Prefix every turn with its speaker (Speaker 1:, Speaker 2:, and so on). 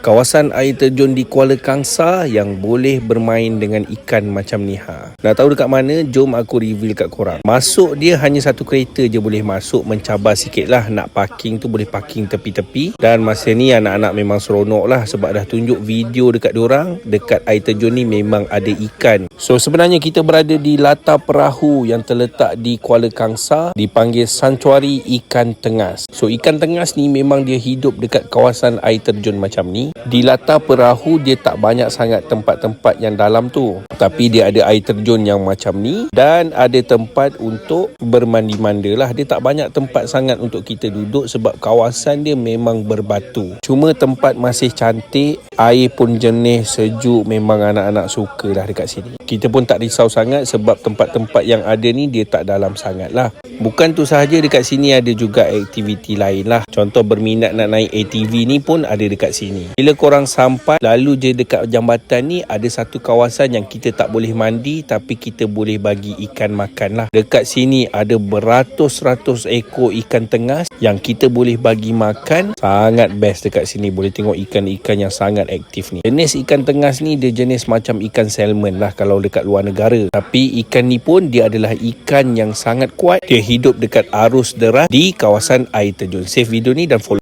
Speaker 1: Kawasan air terjun di Kuala Kangsa yang boleh bermain dengan ikan macam ni ha. Nak tahu dekat mana? Jom aku reveal kat korang. Masuk dia hanya satu kereta je boleh masuk. Mencabar sikit lah. Nak parking tu boleh parking tepi-tepi. Dan masa ni anak-anak memang seronok lah. Sebab dah tunjuk video dekat diorang. Dekat air terjun ni memang ada ikan. So sebenarnya kita berada di latar perahu yang terletak di Kuala Kangsa. Dipanggil Santuari Ikan Tengas. So ikan tengas ni memang dia hidup dekat kawasan air terjun macam ni di latar perahu dia tak banyak sangat tempat-tempat yang dalam tu. Tapi dia ada air terjun yang macam ni dan ada tempat untuk bermandi-manda lah. Dia tak banyak tempat sangat untuk kita duduk sebab kawasan dia memang berbatu. Cuma tempat masih cantik air pun jernih sejuk memang anak-anak suka lah dekat sini. Kita pun tak risau sangat sebab tempat-tempat yang ada ni dia tak dalam sangat lah. Bukan tu sahaja dekat sini ada juga aktiviti lain lah. Contoh berminat nak naik ATV ni pun ada dekat sini bila korang sampai lalu je dekat jambatan ni ada satu kawasan yang kita tak boleh mandi tapi kita boleh bagi ikan makan lah. Dekat sini ada beratus-ratus ekor ikan tengas yang kita boleh bagi makan. Sangat best dekat sini. Boleh tengok ikan-ikan yang sangat aktif ni. Jenis ikan tengas ni dia jenis macam ikan salmon lah kalau dekat luar negara. Tapi ikan ni pun dia adalah ikan yang sangat kuat. Dia hidup dekat arus deras di kawasan air terjun. Save video ni dan follow